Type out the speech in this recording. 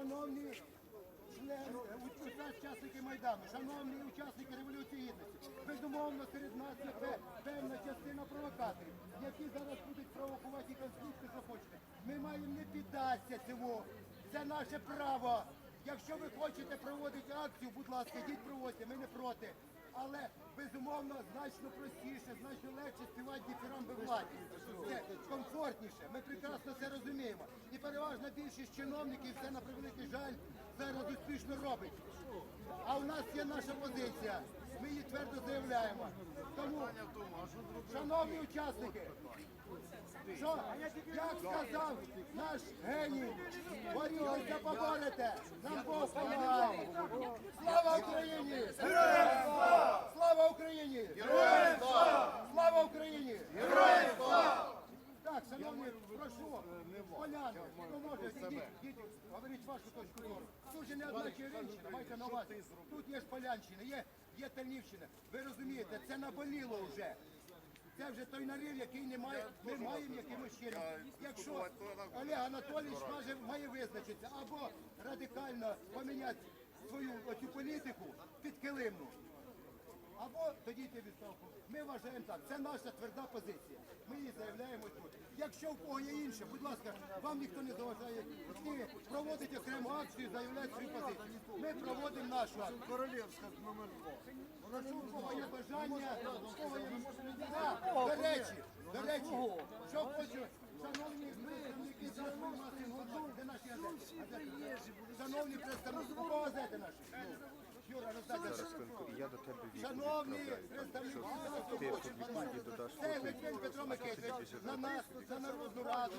шановні учасники- Майдану, шановні учасники Революції Гідності, безумовно, серед нас є певна частина провокаторів, які зараз будуть провокувати конфлікти, що хочете. Ми маємо не піддатися цьому. Це наше право. Якщо ви хочете проводити акцію, будь ласка, йдіть проводьте, ми не проти. Але безумовно значно простіше, значно легше співати дифірамби владі. Це комфортніше. Ми прекрасно це розуміємо. І переважна більшість чиновників це на превеликий жаль зараз успішно робить. А у нас є наша позиція. Ми її твердо заявляємо. Тому, шановні учасники, що, як сказав наш геній, борілися, поборете, нам Бог. Шановні, прошу, поляни, хто може, ідіть, ідіть, говоріть вашу точку зору. Тут же не одна Чернівщина, майте на увазі. Тут є ж Полянщина, є, є Тернівщина. Ви розумієте, це наболіло вже. Це вже той налив, який не має, ми маємо якимось чином. Якщо Олег Анатолійович має, має визначитися або радикально поміняти свою оцю політику підкилимну, або тоді йти відставку. Ми вважаємо так, це наша тверда позиція. Ми її заявляємо. Якщо в кого є інше, будь ласка, вам ніхто не заважає йти, проводити окрему акцію, заявляти свою позицію. Ми проводимо нашу акцію. Королевська номер 2. Прошу, у кого є бажання, у кого є А, до речі, до речі, що хочу, шановні представники де наші газети? Шановні представники, у кого газети наші? Шановні представники це фото, Петро Микитович на нас, за Народну Раду,